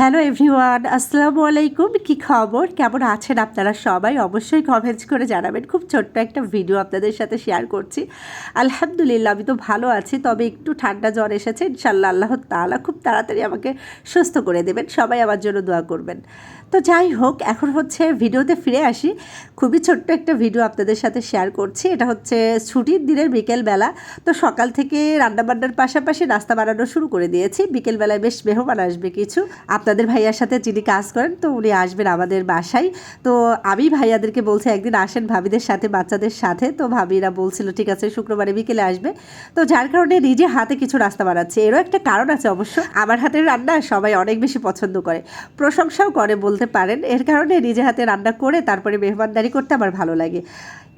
Hello everyone, আসসালামু আলাইকুম। কি খবর? কেমন আছেন আপনারা সবাই? অবশ্যই কমেন্টস করে জানাবেন। খুব ছোট্ট একটা ভিডিও আপনাদের সাথে শেয়ার করছি। আলহামদুলিল্লাহ, আমি তো ভালো আছি, তবে একটু ঠান্ডা জ্বর এসেছে। ইনশাল্লাহ আল্লাহ তাআলা খুব তাড়াতাড়ি আমাকে সুস্থ করে দেবেন। সবাই আমার জন্য দোয়া করবেন। তো যাই হোক, এখন হচ্ছে ভিডিওতে ফিরে আসি। খুবই ছোট্ট একটা ভিডিও আপনাদের সাথে শেয়ার করছি। এটা হচ্ছে ছুটির দিনের বিকেলবেলা। তো সকাল থেকে রান্নাবান্নার পাশাপাশি নাস্তা বানানো শুরু করে দিয়েছি। বিকেলবেলায় বেশ মেহমান আসবে কিছু। আপনাদের ভাইয়ার সাথে যিনি কাজ করেন, তো উনি আসবেন আমাদের বাসায়। তো আমি ভাইয়াদেরকে বলছি, একদিন আসেন ভাবিদের সাথে, বাচ্চাদের সাথে। তো ভাবিরা বলছিল, ঠিক আছে, শুক্রবারে বিকেলে আসবে। তো যার কারণে নিজে হাতে কিছু রাস্তা বানাচ্ছে। এরও একটা কারণ আছে অবশ্য, আমার হাতের রান্না সবাই অনেক বেশি পছন্দ করে। প্রশংসাও করে বলতে পারেন। এর কারণে নিজে হাতে রান্না করে তারপরে মেহমানদারি করতে আমার ভালো লাগে।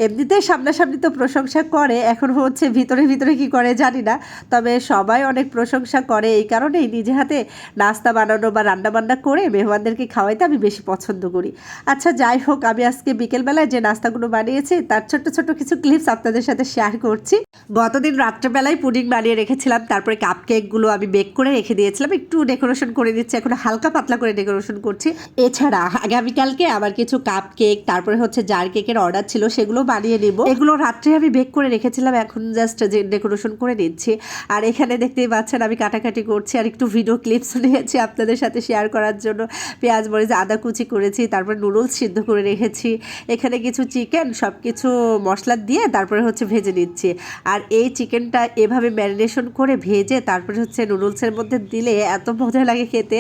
এমনিতে সামনাসামনি তো প্রশংসা করে, এখন হচ্ছে ভিতরে ভিতরে কি করে জানি না। তবে সবাই অনেক প্রশংসা করে, এই কারণেই নিজে হাতে নাস্তা বানানো বা রান্না বান্না করে মেহমানদেরকে খাওয়াইতে আমি বেশি পছন্দ করি। আচ্ছা যাই হোক, আমি আজকে বিকেলবেলায় যে নাস্তাগুলো বানিয়েছি, তার ছোট্ট ছোট্ট কিছু ক্লিপস আপনাদের সাথে শেয়ার করছি। গতদিন রাত্রেবেলায় পুডিং বানিয়ে রেখেছিলাম, তারপরে কাপ কেকগুলো আমি বেক করে রেখে দিয়েছিলাম, একটু ডেকোরেশন করে দিচ্ছি এখন হালকা পাতলা করে ডেকোরেশন করছি। এছাড়া আগামীকালকে আবার কিছু কাপ কেক তারপরে হচ্ছে জার কেকের অর্ডার ছিল, সেগুলো বানিয়ে নিব। এগুলো রাত্রে আমি বেক করে রেখেছিলাম, এখন জাস্ট যে ডেকোরেশন করে নিচ্ছি। আর এখানে দেখতেই পাচ্ছেন, আমি কাটাকাটি করছি, আর একটু ভিডিও ক্লিপস নিয়েছি আপনাদের সাথে শেয়ার করার জন্য। পেঁয়াজ, মরিচ, আদা কুচি করেছি, তারপর নুডলস সিদ্ধ করে রেখেছি। এখানে কিছু চিকেন সব কিছু মশলা দিয়ে তারপরে হচ্ছে ভেজে নিচ্ছি। আর এই চিকেনটা এভাবে ম্যারিনেশন করে ভেজে তারপরে হচ্ছে নুডলসের মধ্যে দিলে এত মজা লাগে খেতে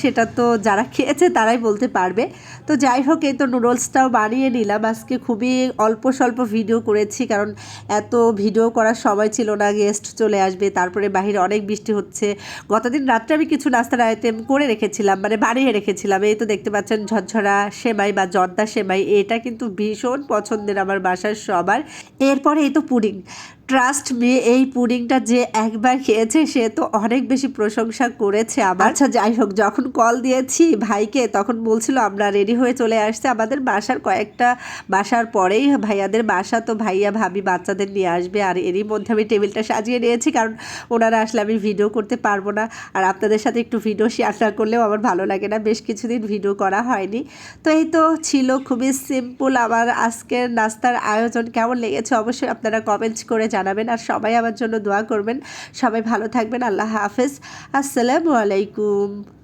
সেটা তো যারা খেয়েছে তারাই বলতে পারবে। তো যাই হোক, এই তো নুডলসটাও বানিয়ে নিলাম। আজকে খুবই অল্প স্বল্প ভিডিও করেছি কারণ এত ভিডিও করার সময় ছিল না, গেস্ট চলে আসবে, তারপরে বাহিরে অনেক বৃষ্টি হচ্ছে। গতদিন রাত্রে আমি কিছু নাস্তার আইটেম করে রেখেছিলাম মানে বানিয়ে রেখেছিলাম। এই তো দেখতে পাচ্ছেন ঝরঝরা সেমাই বা জর্দা সেমাই, এটা কিন্তু ভীষণ পছন্দের আমার বাসার সবার। এরপরে এই তো পুডিং। ট্রাস্ট মি এই পুডিংটা যে একবার খেয়েছে, সে তো অনেক বেশি প্রশংসা করেছে আমার। আচ্ছা যাই হোক, যখন কল দিয়েছি ভাইকে, তখন বলছিল, আমরা রেডি হয়ে চলে আসছে আমাদের বাসার কয়েকটা বাসার পরেই ভাইয়াদের বাসা তো ভাইয়া, ভাবি বাচ্চাদের নিয়ে আসবে, আর এরই মধ্যে আমি টেবিলটা সাজিয়ে নিয়েছি, কারণ ওনারা আসলে আমি ভিডিও করতে পারব না। আর আপনাদের সাথে একটু ভিডিও শেয়ার না করলেও আমার ভালো লাগে না, বেশ কিছুদিন ভিডিও করা হয়নি। তো এই তো ছিল খুবই সিম্পল আমার আজকের নাস্তার আয়োজন। কেমন লেগেছে অবশ্যই আপনারা কমেন্টস করে জানাবেন আর সবাই আমার জন্য দোয়া করবেন। সবাই ভালো থাকবেন। আল্লাহ হাফেজ। আসসালামু আলাইকুম।